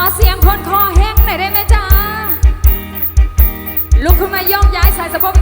ขอเสียงคนคอแห้งหน่อยได้ไหมจ๊ะลุกขึ้นมายกย้ายสายสะโพก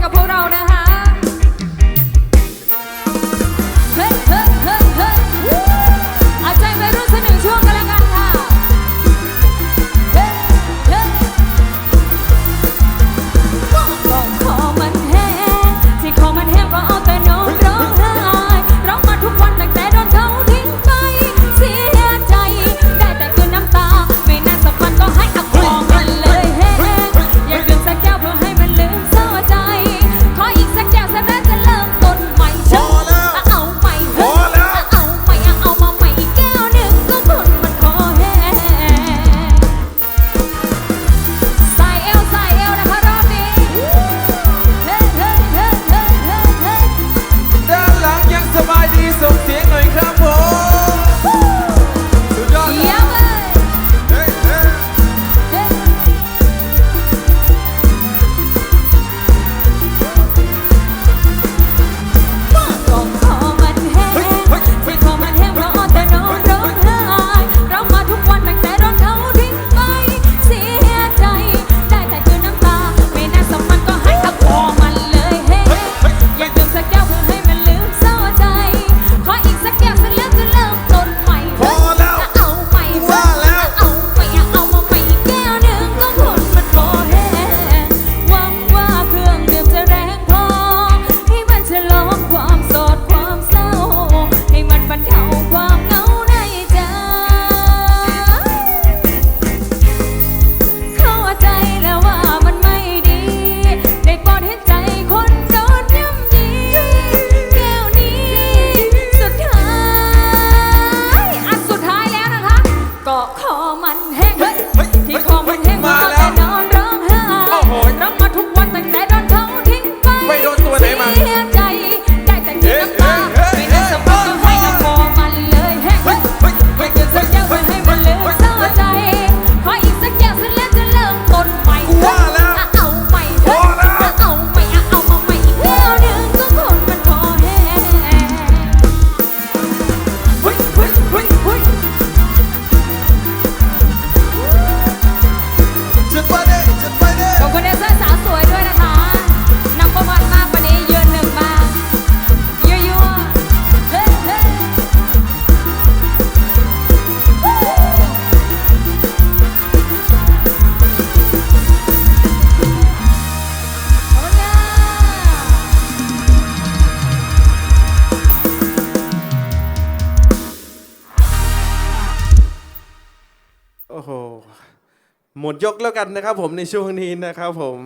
หมดยกแล้วกันนะครับ ผมในช่วงนี้นะครับ ผม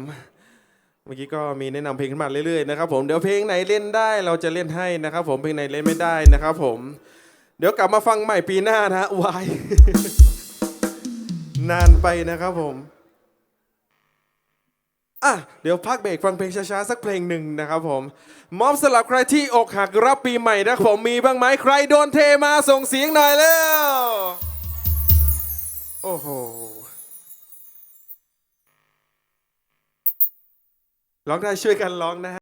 เมื่อกี้ก็มีแนะนำเพลงขึ้นมาเรื่อยๆนะครับผมเดี๋ยวเพลงไหนเล่นได้เราจะเล่นให้นะครับ ผมเพลงไหนเล่นไม่ได้นะครับ ผม เดี๋ยวกลับมาฟังใหม่ปีหน้านะวายนานไปนะครับผมอะเดี๋ยวพักเบรกฟังเพลงช้าๆสักเพลงหนึ่งนะครับผมมอบสลับใครที่อกหักรับปีใหม่นะผมมีบ้างไหมใครโดนเทมาส่งเสียงหน่อยแล้ว โอ้โห ร้องได้ช่วยกันร้องนะฮะ